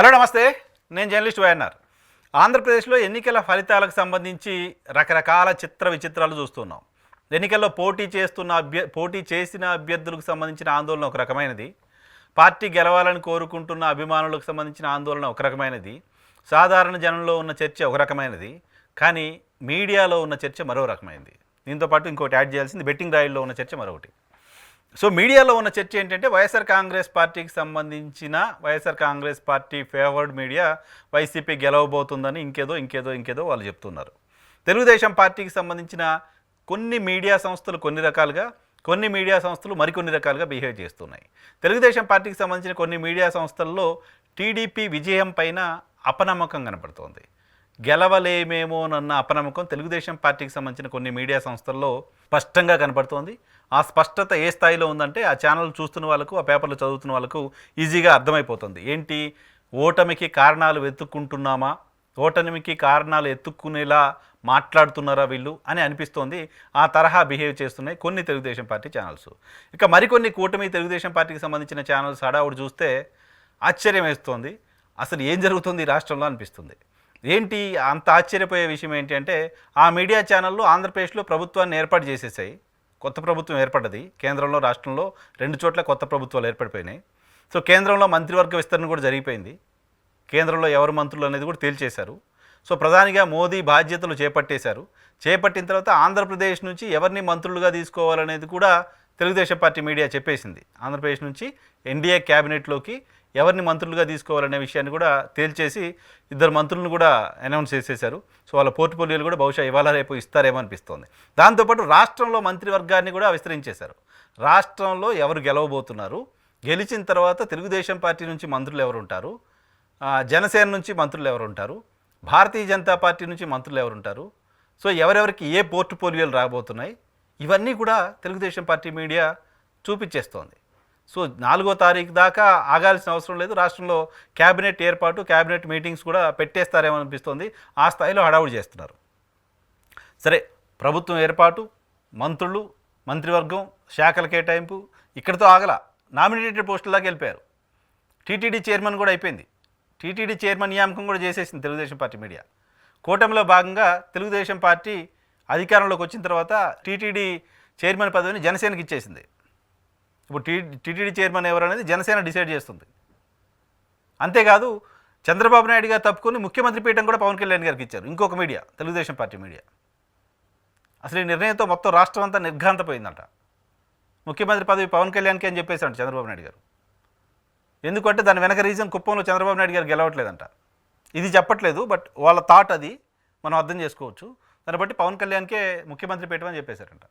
Hello నమస్తే. నేను journalist YNR. ఆంధ్రప్రదేశ్లో ఎన్నికల ఫలితాలకు సంబంధించి రకరకాల చిత్ర విచిత్రాలు చూస్తున్నాం. ఎన్నికల్లో పోటీ చేస్తున్న అభ్య పోటీ చేసిన అభ్యర్థులకు సంబంధించిన ఆందోళన ఒక రకమైనది. పార్టీ గెలవాలని కోరుకుంటున్న అభిమానులకు సంబంధించిన ఆందోళన ఒక రకమైనది. సాధారణ జనంలో ఉన్న చర్చ ఒక రకమైనది. కానీ మీడియాలో ఉన్న చర్చ మరో రకమైనది దీంతో పాటు ఇంకోటి యాడ్ చేయాల్సింది బెట్టింగ్ రాయిల్లో ఉన్న చర్చ మరొకటి. సో మీడియాలో ఉన్న చర్చ ఏంటంటే వైఎస్ఆర్ కాంగ్రెస్ పార్టీకి సంబంధించిన YSR Congress party favoured media YCP గెలవబోతుందని ఇంకేదో ఇంకేదో ఇంకేదో వాళ్ళు చెప్తున్నారు. తెలుగుదేశం పార్టీకి సంబంధించిన కొన్ని మీడియా సంస్థలు కొన్ని రకాలుగా కొన్ని మీడియా సంస్థలు మరికొన్ని రకాలుగా బిహేవ్ చేస్తున్నాయి. తెలుగుదేశం పార్టీకి సంబంధించిన కొన్ని మీడియా సంస్థల్లో టీడీపీ విజయం పైన అపనమ్మకం కనపడుతోంది. గెలవలేమేమోనన్న అపనమ్మకం తెలుగుదేశం పార్టీకి సంబంధించిన కొన్ని మీడియా సంస్థల్లో స్పష్టంగా కనపడుతోంది. ఆ స్పష్టత ఏ స్థాయిలో ఉందంటే ఆ ఛానల్ చూస్తున్న వాళ్ళకు ఆ పేపర్లు చదువుతున్న వాళ్ళకు ఈజీగా అర్థమైపోతుంది. ఏంటి? ఓటమికి కారణాలు వెతుక్కుంటున్నామా? ఓటమికి కారణాలు ఎత్తుక్కునేలా మాట్లాడుతున్నారా వీళ్ళు అని అనిపిస్తోంది. ఆ తరహా బిహేవ్ చేస్తున్నాయి కొన్ని తెలుగుదేశం పార్టీ ఛానల్స్. ఇక మరికొన్ని కూటమి తెలుగుదేశం పార్టీకి సంబంధించిన ఛానల్స్ హడావుడు చూస్తే ఆశ్చర్యం వేస్తోంది. అసలు ఏం జరుగుతుంది ఈ రాష్ట్రంలో అనిపిస్తుంది. ఏంటి? అంత ఆశ్చర్యపోయే విషయం ఏంటి అంటే ఆ మీడియా ఛానళ్ళు ఆంధ్రప్రదేశ్లో ప్రభుత్వాన్ని ఏర్పాటు చేసేసాయి. కొత్త ప్రభుత్వం ఏర్పడ్డది. కేంద్రంలో రాష్ట్రంలో రెండు చోట్ల కొత్త ప్రభుత్వాలు ఏర్పడిపోయినాయి. సో కేంద్రంలో మంత్రివర్గ విస్తరణ కూడా జరిగిపోయింది. కేంద్రంలో ఎవరు మంత్రులు అనేది కూడా తేల్చేశారు. సో ప్రధానిగా మోదీ బాధ్యతలు చేపట్టేశారు. చేపట్టిన తర్వాత ఆంధ్రప్రదేశ్ నుంచి ఎవరిని మంత్రులుగా తీసుకోవాలనేది కూడా తెలుగుదేశం పార్టీ మీడియా చెప్పేసింది. ఆంధ్రప్రదేశ్ నుంచి ఎన్డీఏ క్యాబినెట్లోకి ఎవరిని మంత్రులుగా తీసుకోవాలనే విషయాన్ని కూడా తేల్చేసి ఇద్దరు మంత్రులను కూడా అనౌన్స్ చేసేశారు. సో వాళ్ళ పోర్ట్ఫోలియోలు కూడా బహుశా ఇవాళ రేపు ఇస్తారేమో అనిపిస్తోంది. దాంతోపాటు రాష్ట్రంలో మంత్రివర్గాన్ని కూడా విస్తరించేశారు. రాష్ట్రంలో ఎవరు గెలవబోతున్నారు? గెలిచిన తర్వాత తెలుగుదేశం పార్టీ నుంచి మంత్రులు ఎవరు ఉంటారు? జనసేన నుంచి మంత్రులు ఎవరు ఉంటారు? భారతీయ జనతా పార్టీ నుంచి మంత్రులు ఎవరు ఉంటారు? సో ఎవరెవరికి ఏ పోర్ట్ఫోలియోలు రాబోతున్నాయి? ఇవన్నీ కూడా తెలుగుదేశం పార్టీ మీడియా చూపించేస్తోంది. సో నాలుగో తారీఖు దాకా ఆగాల్సిన అవసరం లేదు. రాష్ట్రంలో క్యాబినెట్ ఏర్పాటు క్యాబినెట్ మీటింగ్స్ కూడా పెట్టేస్తారేమో అనిపిస్తోంది. ఆ స్థాయిలో హడావుడి చేస్తున్నారు. సరే ప్రభుత్వం ఏర్పాటు మంత్రులు మంత్రివర్గం శాఖల కేటాయింపు ఇక్కడితో ఆగల. నామినేటెడ్ పోస్టుల్లోకి వెళ్ళిపోయారు. టీటీడీ చైర్మన్ కూడా అయిపోయింది. టీటీడీ చైర్మన్ నియామకం కూడా చేసేసింది తెలుగుదేశం పార్టీ మీడియా. కూటమిలో భాగంగా తెలుగుదేశం పార్టీ అధికారంలోకి వచ్చిన తర్వాత టీటీడీ చైర్మన్ పదవిని జనసేనకి ఇచ్చేసింది. ఇప్పుడు టీ టీటీడీ చైర్మన్ ఎవరు అనేది జనసేన డిసైడ్ చేస్తుంది. అంతేకాదు చంద్రబాబు నాయుడు గారు తప్పుకొని ముఖ్యమంత్రి పీఠం కూడా పవన్ కళ్యాణ్ గారికి ఇచ్చారు. ఇంకొక మీడియా తెలుగుదేశం పార్టీ మీడియా. అసలు ఈ నిర్ణయంతో మొత్తం రాష్ట్రం అంతా నిర్ఘాంతపోయిందంట. ముఖ్యమంత్రి పదవి పవన్ కళ్యాణ్కి అని చెప్పేశాడు చంద్రబాబు నాయుడు గారు. ఎందుకంటే దాని వెనక రీజన్ కుప్పంలో చంద్రబాబు నాయుడు గారు గెలవట్లేదంట. ఇది చెప్పట్లేదు బట్ వాళ్ళ థాట్ అది. మనం అర్థం చేసుకోవచ్చు. దాన్ని బట్టి పవన్ కళ్యాణ్కే ముఖ్యమంత్రి పెట్టమని చెప్పేశారంట.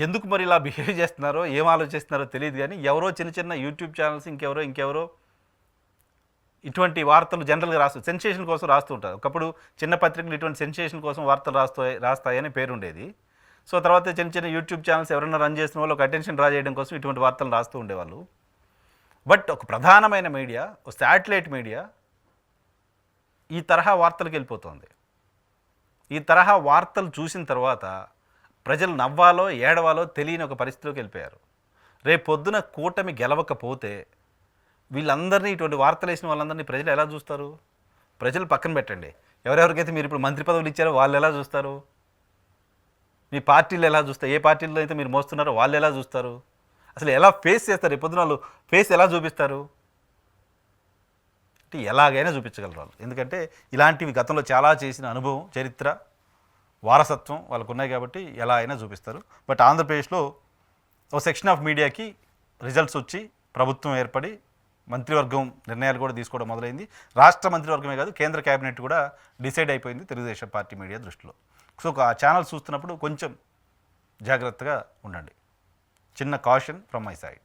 ఎందుకు మరి ఇలా బిహేవ్ చేస్తున్నారో ఏం ఆలోచిస్తున్నారో తెలియదు కానీ ఎవరో చిన్న చిన్న యూట్యూబ్ ఛానల్స్ ఇంకెవరో ఇంకెవరో ఇటువంటి వార్తలు జనరల్గా రాస్తూ సెన్సేషన్ కోసం రాస్తూ ఉంటారు. ఒకప్పుడు చిన్న పత్రికలు ఇటువంటి సెన్సేషన్ కోసం వార్తలు రాస్తాయి రాస్తాయని పేరుండేది సో తర్వాత చిన్న చిన్న యూట్యూబ్ ఛానల్స్ ఎవరైనా రన్ చేసిన వాళ్ళు ఒక అటెన్షన్ డ్రా చేయడం కోసం ఇటువంటి వార్తలు రాస్తూ ఉండేవాళ్ళు. బట్ ఒక ప్రధానమైన మీడియా ఒక శాటిలైట్ మీడియా ఈ తరహా వార్తలకు వెళ్ళిపోతుంది. ఈ తరహా వార్తలు చూసిన తర్వాత ప్రజలు నవ్వాలో ఏడవాలో తెలియని ఒక పరిస్థితిలోకి వెళ్ళిపోయారు. రేపు పొద్దున కూటమి గెలవకపోతే వీళ్ళందరినీ ఇటువంటి వార్తలు వేసిన వాళ్ళందరినీ ప్రజలు ఎలా చూస్తారు? ప్రజలు పక్కన పెట్టండి. ఎవరెవరికైతే మీరు ఇప్పుడు మంత్రి పదవులు ఇచ్చారో వాళ్ళు ఎలా చూస్తారు? మీ పార్టీలు ఎలా చూస్తారు ఏ పార్టీల్లో అయితే మీరు మోస్తున్నారో వాళ్ళు ఎలా చూస్తారు? అసలు ఎలా ఫేస్ చేస్తారు? రేపు పొద్దున వాళ్ళు ఫేస్ ఎలా చూపిస్తారు? అంటే ఎలాగైనా చూపించగలరు వాళ్ళు. ఎందుకంటే ఇలాంటివి గతంలో చాలా చేసిన అనుభవం చరిత్ర వారసత్వం వాళ్ళకు ఉన్నాయి కాబట్టి ఎలా అయినా చూపిస్తారు. బట్ ఆంధ్రప్రదేశ్లో ఒక సెక్షన్ ఆఫ్ మీడియాకి రిజల్ట్స్ వచ్చి ప్రభుత్వం ఏర్పడి మంత్రివర్గం నిర్ణయాలు కూడా తీసుకోవడం మొదలైంది. రాష్ట్ర మంత్రివర్గమే కాదు కేంద్ర కేబినెట్ కూడా డిసైడ్ అయిపోయింది తెలుగుదేశం పార్టీ మీడియా దృష్టిలో. సో ఆ ఛానల్ చూస్తున్నప్పుడు కొంచెం జాగ్రత్తగా ఉండండి. చిన్న కాషన్ ఫ్రమ్ మై సైడ్